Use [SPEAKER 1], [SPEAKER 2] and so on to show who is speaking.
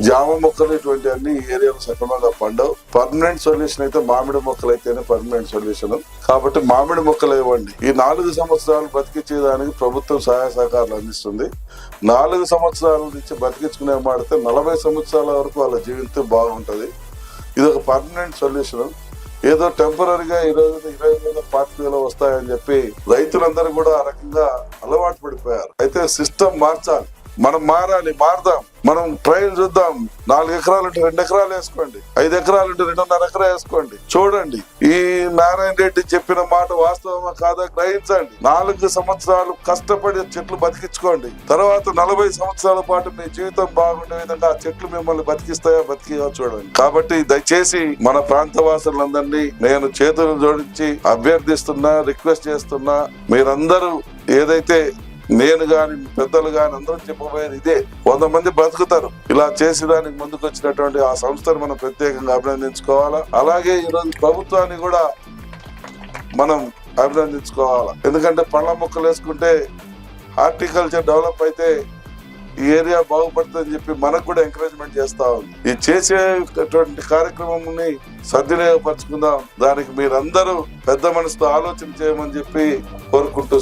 [SPEAKER 1] జామ మొక్కలు ఇటువంటి అన్ని ఏరియాలు సక్రమంగా పండవు. పర్మనెంట్ సొల్యూషన్ అయితే మామిడి మొక్కలు అయితేనే పర్మనెంట్ సొల్యూషన్ కాబట్టి మామిడి మొక్కలు ఇవ్వండి. ఈ నాలుగు సంవత్సరాలు బతికించేదానికి ప్రభుత్వం సహాయ సహకారాలు అందిస్తుంది. నాలుగు సంవత్సరాల నుంచి బతికించుకునే మాడితే నలభై సంవత్సరాల వరకు వాళ్ళ జీవితం బాగుంటది. ఇది ఒక పర్మనెంట్ సొల్యూషన్ ఏదో టెంపరీగా ఈ రోజు ఇరవై వేల పార్టీలు వస్తాయని చెప్పి రైతులందరూ కూడా ఆ రకంగా అలవాటు పడిపోయారు. అయితే సిస్టమ్ మార్చాలి. మనం మారాలి మారదాం. మనం ట్రయల్ చూద్దాం. నాలుగు ఎకరాలు ఉంటే రెండు ఎకరాలు వేసుకోండి. ఐదు ఎకరాలు ఉంటే రెండున్నర ఎకరా వేసుకోండి. చూడండి. ఈ నారాయణ రెడ్డి చెప్పిన మాట వాస్తవమా కాదా గ్రహించండి. నాలుగు సంవత్సరాలు కష్టపడి చెట్లు బతికించుకోండి. తర్వాత నలభై సంవత్సరాల పాటు మీ జీవితం బాగుండే విధంగా ఆ చెట్లు మిమ్మల్ని బతికిస్తాయా బతికియో చూడండి. కాబట్టి దయచేసి మన ప్రాంత వాసులందరినీ నేను చేతులు జోడించి అభ్యర్థిస్తున్నా రిక్వెస్ట్ చేస్తున్నా. మీరందరూ ఏదైతే నేను గాని పెద్దలు గాని అందరూ చెప్పబోయేది ఇదే. వంద మంది బ్రతుకుతారు. ఇలా చేసేదానికి ముందుకు వచ్చినటువంటి ఆ సంస్థను మనం ప్రత్యేకంగా అభినందించుకోవాలా? అలాగే ఈరోజు ప్రభుత్వాన్ని కూడా మనం అభినందించుకోవాలా? ఎందుకంటే పండ్ల మొక్కలు వేసుకుంటే హార్టికల్చర్ డెవలప్ అయితే ఈ ఏరియా బాగుపడుతుందని చెప్పి మనకు కూడా ఎంకరేజ్మెంట్ చేస్తా ఉంది. ఈ చేసేటటువంటి కార్యక్రమంని సద్వినియోగపరచుకుందాం. దానికి మీరందరూ పెద్ద మనసుతో ఆలోచన చేయమని చెప్పి కోరుకుంటూ